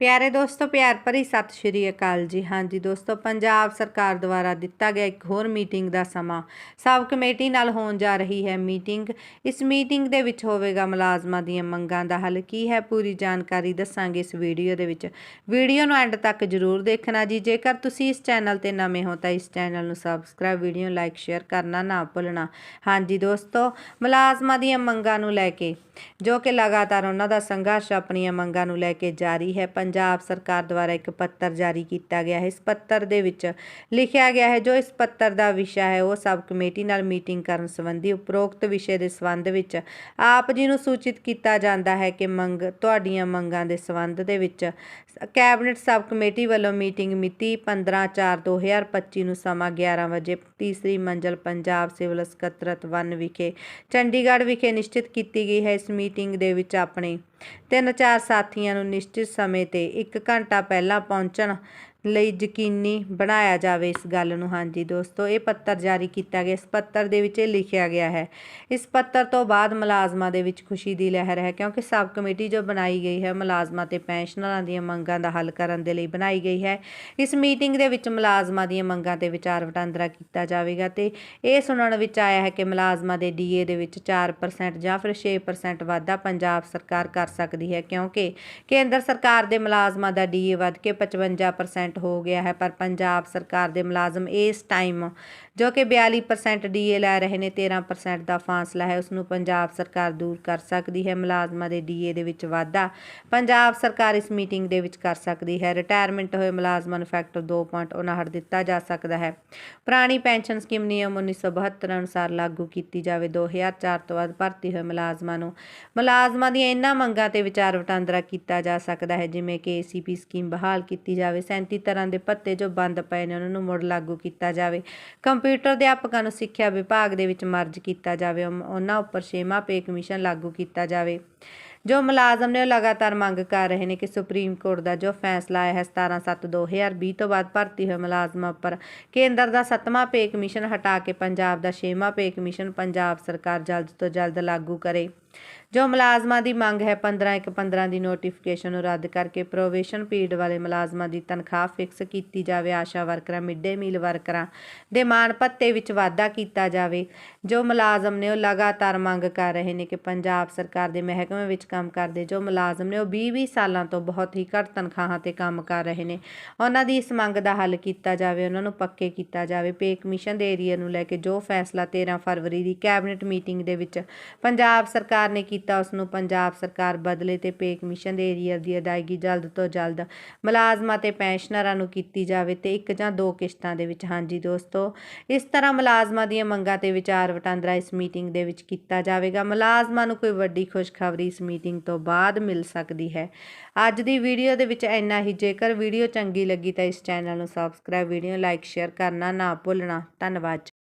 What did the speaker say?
ਪਿਆਰੇ ਦੋਸਤੋ, ਪਿਆਰ ਭਰੀ ਸਤਿ ਸ਼੍ਰੀ ਅਕਾਲ ਜੀ। ਹਾਂਜੀ ਦੋਸਤੋ, ਪੰਜਾਬ ਸਰਕਾਰ ਦੁਆਰਾ ਦਿੱਤਾ ਗਿਆ ਇੱਕ ਹੋਰ ਮੀਟਿੰਗ ਦਾ ਸਮਾਂ ਸਬ ਕਮੇਟੀ ਨਾਲ ਹੋਣ ਜਾ ਰਹੀ ਹੈ ਮੀਟਿੰਗ। ਇਸ ਮੀਟਿੰਗ ਦੇ ਵਿੱਚ ਹੋਵੇਗਾ ਮੁਲਾਜ਼ਮਾਂ ਦੀਆਂ ਮੰਗਾਂ ਦਾ ਹੱਲ। ਕੀ ਹੈ ਪੂਰੀ ਜਾਣਕਾਰੀ ਦੱਸਾਂਗੇ ਇਸ ਵੀਡੀਓ ਦੇ ਵਿੱਚ। ਵੀਡੀਓ ਨੂੰ ਐਂਡ ਤੱਕ ਜਰੂਰ ਦੇਖਣਾ ਜੀ। ਜੇਕਰ ਤੁਸੀਂ ਇਸ ਚੈਨਲ ਤੇ ਨਵੇਂ ਹੋ ਤਾਂ ਇਸ ਚੈਨਲ ਨੂੰ ਸਬਸਕ੍ਰਾਈਬ, ਵੀਡੀਓ ਲਾਈਕ, ਸ਼ੇਅਰ ਕਰਨਾ ਨਾ ਭੁੱਲਣਾ। ਹਾਂਜੀ ਦੋਸਤੋ, ਮੁਲਾਜ਼ਮਾਂ ਦੀਆਂ ਮੰਗਾਂ ਨੂੰ ਲੈ ਕੇ ਜੋ ਕਿ ਲਗਾਤਾਰ ਉਹਨਾਂ ਦਾ ਸੰਘਰਸ਼ ਆਪਣੀਆਂ ਮੰਗਾਂ ਨੂੰ ਲੈ ਕੇ ਜਾਰੀ ਹੈ। ਪੰਜਾਬ ਸਰਕਾਰ ਦੁਆਰਾ ਇੱਕ ਪੱਤਰ ਜਾਰੀ ਕੀਤਾ ਗਿਆ ਹੈ। ਇਸ ਪੱਤਰ ਦੇ ਵਿੱਚ ਲਿਖਿਆ ਗਿਆ ਹੈ, ਜੋ ਇਸ ਪੱਤਰ ਦਾ ਵਿਸ਼ਾ ਹੈ, ਉਹ ਸਬ ਕਮੇਟੀ ਨਾਲ ਮੀਟਿੰਗ ਕਰਨ ਸੰਬੰਧੀ ਉਪਰੋਕਤ ਵਿਸ਼ੇ ਦੇ ਸੰਬੰਧ ਵਿੱਚ ਆਪ ਜੀ ਨੂੰ ਸੂਚਿਤ ਕੀਤਾ ਜਾਂਦਾ ਹੈ ਕਿ ਮੰਗ, ਤੁਹਾਡੀਆਂ ਮੰਗਾਂ ਦੇ ਸੰਬੰਧ ਦੇ ਵਿੱਚ ਕੈਬਨਿਟ ਸਬ ਕਮੇਟੀ ਵੱਲੋਂ ਮੀਟਿੰਗ ਮਿਤੀ 15/4/2025 ਨੂੰ ਸਮਾਂ 11 ਵਜੇ ਤੀਸਰੀ ਮੰਜ਼ਲ ਪੰਜਾਬ ਸਿਵਲ ਸਕੱਤਰਤ 1 ਵਿਖੇ, ਚੰਡੀਗੜ੍ਹ ਵਿਖੇ ਨਿਸ਼ਚਿਤ ਕੀਤੀ ਗਈ ਹੈ। ਇਸ ਮੀਟਿੰਗ ਦੇ ਵਿੱਚ ਆਪਣੇ ਤਿੰਨ ਚਾਰ ਸਾਥੀਆਂ ਨੂੰ ਨਿਸ਼ਚਿਤ ਸਮੇਂ ਤੇ 1 ਘੰਟਾ ਪਹਿਲਾਂ ਪਹੁੰਚਣ ਲਈ ਯਕੀਨੀ ਬਣਾਇਆ ਜਾਵੇ ਇਸ ਗੱਲ ਨੂੰ। ਹਾਂਜੀ ਦੋਸਤੋ, ਇਹ ਪੱਤਰ ਜਾਰੀ ਕੀਤਾ ਗਿਆ। ਇਸ ਪੱਤਰ ਦੇ ਵਿੱਚ ਇਹ ਲਿਖਿਆ ਗਿਆ ਹੈ, ਇਸ ਪੱਤਰ ਤੋਂ ਬਾਅਦ ਮੁਲਾਜ਼ਮਾਂ ਦੇ ਵਿੱਚ ਖੁਸ਼ੀ ਦੀ ਲਹਿਰ ਹੈ, ਕਿਉਂਕਿ ਸਬ ਕਮੇਟੀ ਜੋ ਬਣਾਈ ਗਈ ਹੈ, ਮੁਲਾਜ਼ਮਾਂ ਤੇ ਪੈਨਸ਼ਨਰਾਂ ਦੀਆਂ ਮੰਗਾਂ ਦਾ ਹੱਲ ਕਰਨ ਦੇ ਲਈ ਬਣਾਈ ਗਈ ਹੈ। ਇਸ ਮੀਟਿੰਗ ਦੇ ਵਿੱਚ ਮੁਲਾਜ਼ਮਾਂ ਦੀਆਂ ਮੰਗਾਂ ਤੇ ਵਿਚਾਰ ਵਟਾਂਦਰਾ ਕੀਤਾ ਜਾਵੇਗਾ ਤੇ ਇਹ ਸੁਣਨ ਵਿੱਚ ਆਇਆ ਹੈ ਕਿ ਮੁਲਾਜ਼ਮਾਂ ਦੇ ਡੀਏ ਦੇ ਵਿੱਚ 4% ਜਾਂ ਫਿਰ 6% ਵਾਧਾ ਪੰਜਾਬ ਸਰਕਾਰ ਕਰ ਸਕਦੀ ਹੈ, ਕਿਉਂਕਿ ਕੇਂਦਰ ਸਰਕਾਰ ਦੇ ਮੁਲਾਜ਼ਮਾਂ ਦਾ ਡੀਏ ਵੱਧ ਕੇ 55% ਹੋ ਗਿਆ ਹੈ, ਪਰ ਪੰਜਾਬ ਸਰਕਾਰ ਦੇ ਮੁਲਾਜ਼ਮ ਇਸ ਟਾਈਮ ਜੋ ਕਿ 42% ਡੀਏ ਲੈ ਰਹੇ ਨੇ 13% ਦਾ ਫਾਸਲਾ ਹੈ ਉਸ ਨੂੰ ਪੰਜਾਬ ਸਰਕਾਰ ਦੂਰ ਕਰ ਸਕਦੀ ਹੈ, ਮੁਲਾਜ਼ਮਾਂ ਦੇ ਡੀਏ ਦੇ ਵਿੱਚ ਵਾਧਾ ਪੰਜਾਬ ਸਰਕਾਰ ਇਸ ਮੀਟਿੰਗ ਦੇ ਵਿੱਚ ਕਰ ਸਕਦੀ ਹੈ। ਰਿਟਾਇਰਮੈਂਟ ਹੋਏ ਮੁਲਾਜ਼ਮਾਂ ਨੂੰ ਫੈਕਟਰ 2.59 ਦਿੱਤਾ ਜਾ ਸਕਦਾ ਹੈ। ਪੁਰਾਣੀ ਪੈਨਸ਼ਨ ਸਕੀਮ ਨਿਯਮ 1972 ਅਨੁਸਾਰ ਲਾਗੂ ਕੀਤੀ ਜਾਵੇ। 2004 ਤੋਂ ਬਾਅਦ ਭਰਤੀ ਹੋਏ ਮੁਲਾਜ਼ਮਾਂ ਨੂੰ ਮੁਲਾਜ਼ਮਾਂ ਦੀਆਂ ਇਹਨਾਂ ਮੰਗਾਂ ਤੇ ਵਿਚਾਰ ਵਟਾਂਦਰਾ ਕੀਤਾ ਜਾ ਸਕਦਾ ਹੈ, ਜਿਵੇਂ ਕਿ ਏਸੀਪੀ ਸਕੀਮ ਬਹਾਲ ਕੀਤੀ ਜਾਵੇ। 37 ਤਰ੍ਹਾਂ ਦੇ ਭੱਤੇ ਜੋ ਬੰਦ ਪਏ ਨੇ, ਉਹਨਾਂ ਨੂੰ ਮੁੜ ਲਾਗੂ ਕੀਤਾ ਜਾਵੇ। ਕੰਪਿਊਟਰ ਅਧਿਆਪਕਾਂ ਨੂੰ ਸਿੱਖਿਆ ਵਿਭਾਗ ਦੇ ਵਿੱਚ ਮਰਜ ਕੀਤਾ ਜਾਵੇ। ਉਹਨਾਂ ਉੱਪਰ ਛੇਵਾਂ ਪੇ ਕਮਿਸ਼ਨ ਲਾਗੂ ਕੀਤਾ ਜਾਵੇ। ਜੋ ਮੁਲਾਜ਼ਮ ਨੇ ਉਹ ਲਗਾਤਾਰ ਮੰਗ ਕਰ ਰਹੇ ਨੇ ਕਿ ਸੁਪਰੀਮ ਕੋਰਟ ਦਾ ਜੋ ਫੈਸਲਾ ਆਇਆ ਹੈ 17/7/2020 ਤੋਂ ਬਾਅਦ ਭਰਤੀ ਹੋਏ ਮੁਲਾਜ਼ਮਾਂ ਉੱਪਰ, ਕੇਂਦਰ ਦਾ ਸੱਤਵਾਂ ਪੇ ਕਮਿਸ਼ਨ ਹਟਾ ਕੇ ਪੰਜਾਬ ਦਾ ਛੇਵਾਂ ਪੇ ਕਮਿਸ਼ਨ ਪੰਜਾਬ ਸਰਕਾਰ ਜਲਦ ਤੋਂ ਜਲਦ ਲਾਗੂ ਕਰੇ। ਜੋ ਮੁਲਾਜ਼ਮਾਂ ਦੀ ਮੰਗ ਹੈ 15 ਇੱਕ 15 ਦੀ ਨੋਟੀਫਿਕੇਸ਼ਨ ਨੂੰ ਰੱਦ ਕਰਕੇ ਪ੍ਰੋਵੇਸ਼ਨ ਪੀਰੀਅਡ ਵਾਲੇ ਮੁਲਾਜ਼ਮਾਂ ਦੀ ਤਨਖਾਹ ਫਿਕਸ ਕੀਤੀ ਜਾਵੇ। ਆਸ਼ਾ ਵਰਕਰਾਂ ਮਿਡ ਡੇ ਮੀਲ ਵਰਕਰਾਂ ਦੇ ਮਾਣ ਭੱਤੇ ਵਿੱਚ ਵਾਧਾ ਕੀਤਾ ਜਾਵੇ। ਜੋ ਮੁਲਾਜ਼ਮ ਨੇ ਉਹ ਲਗਾਤਾਰ ਮੰਗ ਕਰ ਰਹੇ ਨੇ ਕਿ ਪੰਜਾਬ ਸਰਕਾਰ ਦੇ ਮਹਿਕਮੇ ਵਿੱਚ ਕੰਮ ਕਰਦੇ, ਜੋ ਮੁਲਾਜ਼ਮ ਨੇ ਉਹ 20-20 ਸਾਲਾਂ ਤੋਂ ਬਹੁਤ ਹੀ ਘੱਟ ਤਨਖਾਹਾਂ ਤੇ ਕੰਮ ਕਰ ਰਹੇ ਨੇ। ਉਹਨਾਂ ਦੀ ਇਸ ਮੰਗ ਦਾ ਹੱਲ ਕੀਤਾ ਜਾਵੇ, ਉਹਨਾਂ ਨੂੰ ਪੱਕੇ ਕੀਤਾ ਜਾਵੇ। ਪੇ ਕਮਿਸ਼ਨ ਦੇ ਏਰੀਆ ਨੂੰ ਲੈ ਕੇ ਜੋ ਫੈਸਲਾ 13 ਫਰਵਰੀ ਦੀ ਕੈਬਨਿਟ ਮੀਟਿੰਗ ਦੇ ਵਿੱਚ ਪੰਜਾਬ ਸਰਕਾਰ ਸਰਕਾਰ ਨੇ ਕੀਤਾ ਉਸ ਨੂੰ ਪੰਜਾਬ ਸਰਕਾਰ ਬਦਲੇ ਤੇ ਪੇ ਕਮਿਸ਼ਨ ਦੇ ਏਰੀਆ ਦੀ ਅਦਾਇਗੀ ਜਲਦ ਤੋਂ ਜਲਦ ਮੁਲਾਜ਼ਮਾਂ ਤੇ ਪੈਨਸ਼ਨਰਾਂ ਨੂੰ ਕੀਤੀ ਜਾਵੇ ਤੇ ਇੱਕ ਜਾਂ ਦੋ ਕਿਸ਼ਤਾਂ ਦੇ ਵਿੱਚ। ਹਾਂਜੀ ਦੋਸਤੋ, ਇਸ ਤਰ੍ਹਾਂ ਮੁਲਾਜ਼ਮਾਂ ਦੀਆਂ ਮੰਗਾਂ ਤੇ ਵਿਚਾਰ ਵਟਾਂਦਰਾ ਇਸ ਮੀਟਿੰਗ ਦੇ ਵਿੱਚ ਕੀਤਾ ਜਾਵੇਗਾ। ਮੁਲਾਜ਼ਮਾਂ ਨੂੰ ਕੋਈ ਵੱਡੀ ਖੁਸ਼ਖਬਰੀ ਇਸ ਮੀਟਿੰਗ ਤੋਂ ਬਾਅਦ ਮਿਲ ਸਕਦੀ ਹੈ। ਅੱਜ ਦੀ ਵੀਡੀਓ ਦੇ ਵਿੱਚ ਇੰਨਾ ਹੀ। ਜੇਕਰ ਵੀਡੀਓ ਚੰਗੀ ਲੱਗੀ ਤਾਂ ਇਸ ਚੈਨਲ ਨੂੰ ਸਬਸਕ੍ਰਾਈਬ, ਵੀਡੀਓ ਲਾਈਕ, ਸ਼ੇਅਰ ਕਰਨਾ ਨਾ ਭੁੱਲਣਾ। ਧੰਨਵਾਦ